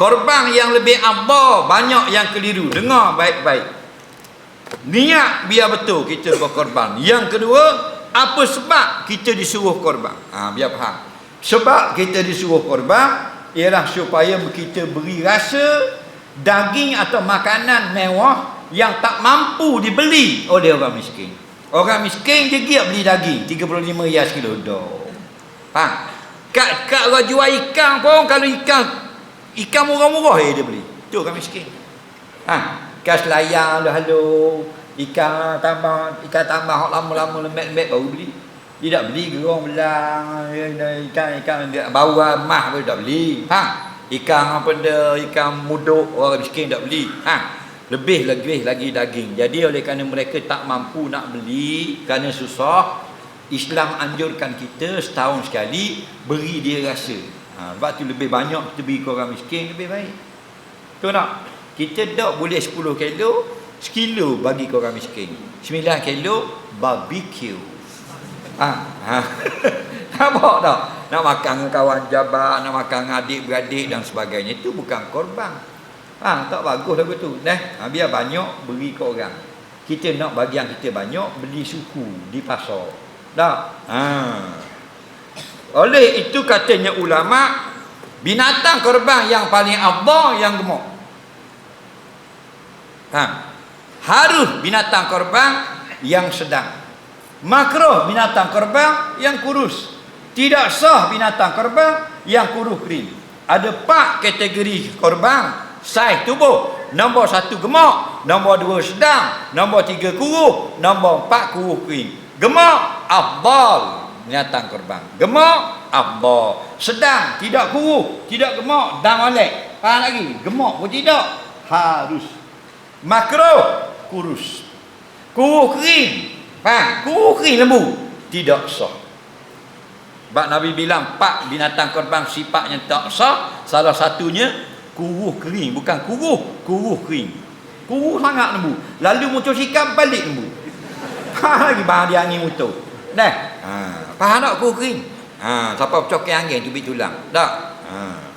Korban yang lebih abah banyak yang keliru. Dengar baik-baik. Niat biar betul kita berkorban. Yang kedua, apa sebab kita disuruh korban? Ha, biar faham. Sebab kita disuruh korban ialah supaya kita beri rasa daging atau makanan mewah yang tak mampu dibeli oleh orang miskin. Orang miskin dia giat beli daging 35 rial kilo dah. Faham? Kat kat orang jual ikan pun kalau ikan ikan murah-murah eh dia beli. Tu orang miskin. Ha, ikan selayang dah halo, ikan tambah ikan tambah hok lama-lama lembek-lembek baru beli. Dia tak beli gerong belang, ikan-ikan dia bawa mah pun tak beli. Faham? Ikan apa benda, ikan muduk orang miskin tak beli. Ha. Lebih lagi lagi daging. Jadi oleh kerana mereka tak mampu nak beli kerana susah, Islam anjurkan kita setahun sekali beri dia rasa. Ha, sebab tu lebih banyak kita beri ke orang miskin lebih baik. Betul tak? Kita tak boleh 10 kilo, sekilo bagi ke orang miskin. 9 kilo barbecue. Ha, ha. Nampak tak? Nak makan dengan kawan jabat, nak makan dengan adik-beradik dan sebagainya. Itu bukan korban. Ha, tak bagus lagu tu. Nah, ha, biar banyak beri ke orang. Kita nak bagi yang kita banyak, beli suku di pasar. Tak? Ha. Oleh itu katanya ulama, binatang korban yang paling abah yang gemuk. Ha. Harus binatang korban yang sedang. Makruh binatang korban yang kurus. Tidak sah binatang korban yang kurus kering. Ada empat kategori korban. Saiz tubuh. Nombor satu gemuk. Nombor dua sedang. Nombor tiga kuruh. Nombor empat kuruh kering. Gemuk, afdal binatang korban. Gemuk, afdal. Sedang, tidak kuruh. Tidak gemuk, dan molek. Faham lagi? Gemuk pun tidak. Harus. Makruh, kurus. Kuruh kering. Faham? Kuruh kering lembu. Tidak sah. Sebab Nabi bilang empat binatang korban sifatnya tak sah. Salah satunya kuruh kering. Bukan kuruh, kuruh kering. Kuruh sangat lembu. Lalu muncul sikap balik lembu. Faham lagi bahan dia angin motor. Dah. Ha. Faham tak kukin? Ha. Siapa cokin angin tu bit tulang. Dah. Ha.